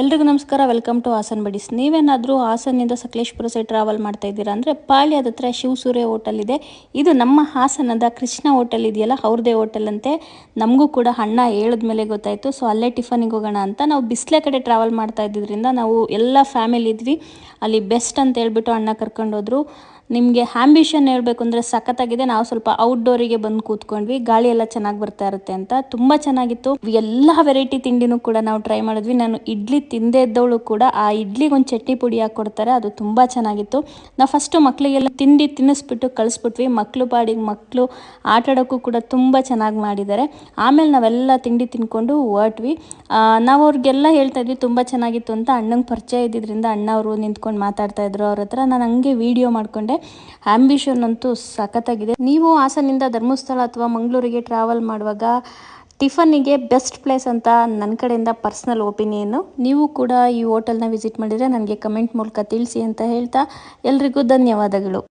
ಎಲ್ರಿಗೂ ನಮಸ್ಕಾರ, welcome to Haasan ಬಡಿಸ್. ನೀವೇನಾದರೂ ಹಾಸನ್ನಿಂದ ಸಕಲೇಶ್ಪುರ ಸೈಡ್ ಟ್ರಾವೆಲ್ ಮಾಡ್ತಾ ಇದ್ದೀರಾ ಅಂದರೆ ಪಾಳ್ಯದ ಹತ್ರ ಶಿವಸೂರ್ಯ ಹೋಟೆಲ್ ಇದೆ. ಇದು ನಮ್ಮ ಹಾಸನದ ಕೃಷ್ಣ ಹೋಟೆಲ್ ಇದೆಯಲ್ಲ ಅವ್ರದೇ ಹೋಟೆಲ್ ಅಂತೆ. ನಮಗೂ ಕೂಡ ಅಣ್ಣ ಹೇಳಿದ್ಮೇಲೆ ಗೊತ್ತಾಯಿತು. ಸೊ ಅಲ್ಲೇ ಟಿಫನಿಗೆ ಹೋಗೋಣ ಅಂತ ನಾವು ಬಿಸಿಲೆ ಕಡೆ ಟ್ರಾವೆಲ್ ಮಾಡ್ತಾ ಇದ್ದಿದ್ರಿಂದ ನಾವು ಎಲ್ಲ ಫ್ಯಾಮಿಲಿ ಇದ್ವಿ. ಅಲ್ಲಿ ಬೆಸ್ಟ್ ಅಂತ ಹೇಳ್ಬಿಟ್ಟು ಅಣ್ಣ ಕರ್ಕೊಂಡೋದ್ರು. ನಿಮಗೆ ಆಂಬಿಷನ್ ಹೇಳಬೇಕು ಅಂದರೆ ಸಖತ್ತಾಗಿದೆ. ನಾವು ಸ್ವಲ್ಪ ಔಟ್ಡೋರಿಗೆ ಬಂದು ಕೂತ್ಕೊಂಡ್ವಿ. ಗಾಳಿ ಎಲ್ಲ ಚೆನ್ನಾಗಿ ಬರ್ತಾ ಇರುತ್ತೆ ಅಂತ. ತುಂಬ ಚೆನ್ನಾಗಿತ್ತು. ಎಲ್ಲ ವೆರೈಟಿ ತಿಂಡಿನೂ ಕೂಡ ನಾವು ಟ್ರೈ ಮಾಡಿದ್ವಿ. ನಾನು ಇಡ್ಲಿ ತಿಂದೇ ಇದ್ದವಳು ಕೂಡ ಆ ಇಡ್ಲಿಗೆ ಒಂದು ಚಟ್ನಿ ಪುಡಿ ಹಾಕ್ಕೊಡ್ತಾರೆ ಅದು ತುಂಬ ಚೆನ್ನಾಗಿತ್ತು. ನಾವು ಫಸ್ಟು ಮಕ್ಕಳಿಗೆಲ್ಲ ತಿಂಡಿ ತಿನ್ನಿಸ್ಬಿಟ್ಟು ಕಳಿಸ್ಬಿಟ್ವಿ. ಮಕ್ಕಳು ಪಾಡಿಗೆ ಮಕ್ಕಳು ಆಟಾಡೋಕ್ಕೂ ಕೂಡ ತುಂಬ ಚೆನ್ನಾಗಿ ಮಾಡಿದ್ದಾರೆ. ಆಮೇಲೆ ನಾವೆಲ್ಲ ತಿಂಡಿ ತಿನ್ಕೊಂಡು ಹೊರಟ್ವಿ. ನಾವು ಅವ್ರಿಗೆಲ್ಲ ಹೇಳ್ತಾ ಇದ್ವಿ, ತುಂಬ ಚೆನ್ನಾಗಿತ್ತು ಅಂತ. ಅಣ್ಣಂಗೆ ಪರಿಚಯ ಇದ್ದಿದ್ದರಿಂದ ಅಣ್ಣ ಅವರು ನಿಂತ್ಕೊಂಡು ಮಾತಾಡ್ತಾ ಇದ್ರು ಅವ್ರ ಹತ್ರ. ನಾನು ಹಂಗೆ ವಿಡಿಯೋ ಮಾಡಿಕೊಂಡೆ. ಆಂಬಿಷನ್ ಅಂತೂ ಸಖತ್ತಾಗಿದೆ. ನೀವು ಹಾಸನಿಂದ ಧರ್ಮಸ್ಥಳ ಅಥವಾ ಮಂಗಳೂರಿಗೆ ಟ್ರಾವೆಲ್ ಮಾಡುವಾಗ ಟಿಫನ್ನಿಗೆ ಬೆಸ್ಟ್ ಪ್ಲೇಸ್ ಅಂತ ನನ್ನ ಕಡೆಯಿಂದ ಪರ್ಸ್ನಲ್ ಒಪಿನಿಯನ್ನು ನೀವು ಕೂಡ ಈ ಹೋಟೆಲ್ನ ವಿಸಿಟ್ ಮಾಡಿದರೆ ನನಗೆ ಕಮೆಂಟ್ ಮೂಲಕ ತಿಳಿಸಿ ಅಂತ ಹೇಳ್ತಾ ಎಲ್ರಿಗೂ ಧನ್ಯವಾದಗಳು.